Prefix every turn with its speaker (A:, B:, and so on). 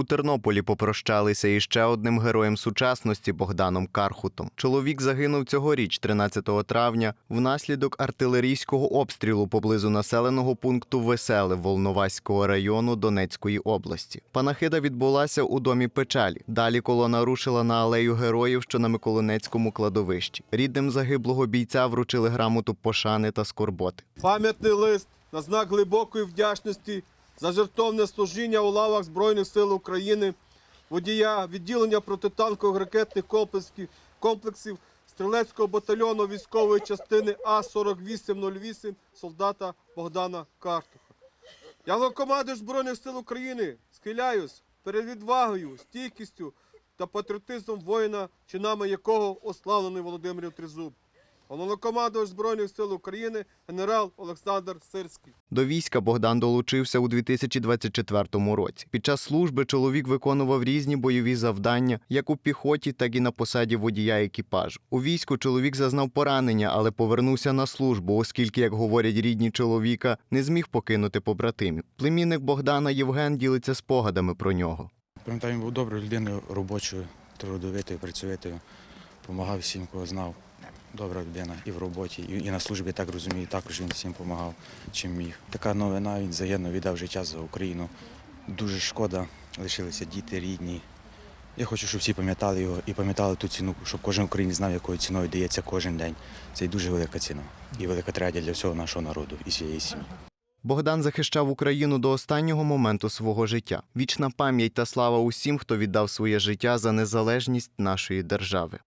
A: У Тернополі попрощалися із ще одним героєм сучасності Богданом Кархутом. Чоловік загинув цьогоріч, 13 травня, внаслідок артилерійського обстрілу поблизу населеного пункту Веселе Волноваського району Донецької області. Панахида відбулася у домі печалі. Далі колона рушила на алею героїв, що на Миколинецькому кладовищі. Рідним загиблого бійця вручили грамоту пошани та скорботи.
B: Пам'ятний лист на знак глибокої вдячності за жертовне служіння у лавах Збройних сил України, водія відділення протитанкових ракетних комплексів, стрілецького батальйону військової частини А-4808 солдата Богдана Картуха. Я головкомандуюч Збройних сил України схиляюсь перед відвагою, стійкістю та патріотизмом воїна, чинами якого ославлений Володимир Тризуб. Головнокомандувач Збройних сил України генерал Олександр Сирський.
A: До війська Богдан долучився у 2024 році. Під час служби чоловік виконував різні бойові завдання, як у піхоті, так і на посаді водія екіпажу. У війську чоловік зазнав поранення, але повернувся на службу, оскільки, як говорять рідні чоловіка, не зміг покинути побратимів. Племінник Богдана Євген ділиться спогадами про нього.
C: Пам'ятаю, він був доброю людиною, робочою, трудовитою, працьовитою. Помагав всім, кого знав. Добра людина і в роботі, і, на службі, так розумію, також він всім допомагав, чим міг. Така новина, він загинув, віддав життя за Україну. Дуже шкода, лишилися діти, рідні. Я хочу, щоб всі пам'ятали його і пам'ятали ту ціну, щоб кожен українець знав, якою ціною дається кожен день. Це дуже велика ціна і велика трагедія для всього нашого народу і всієї сім'ї.
A: Богдан захищав Україну до останнього моменту свого життя. Вічна пам'ять та слава усім, хто віддав своє життя за незалежність нашої держави.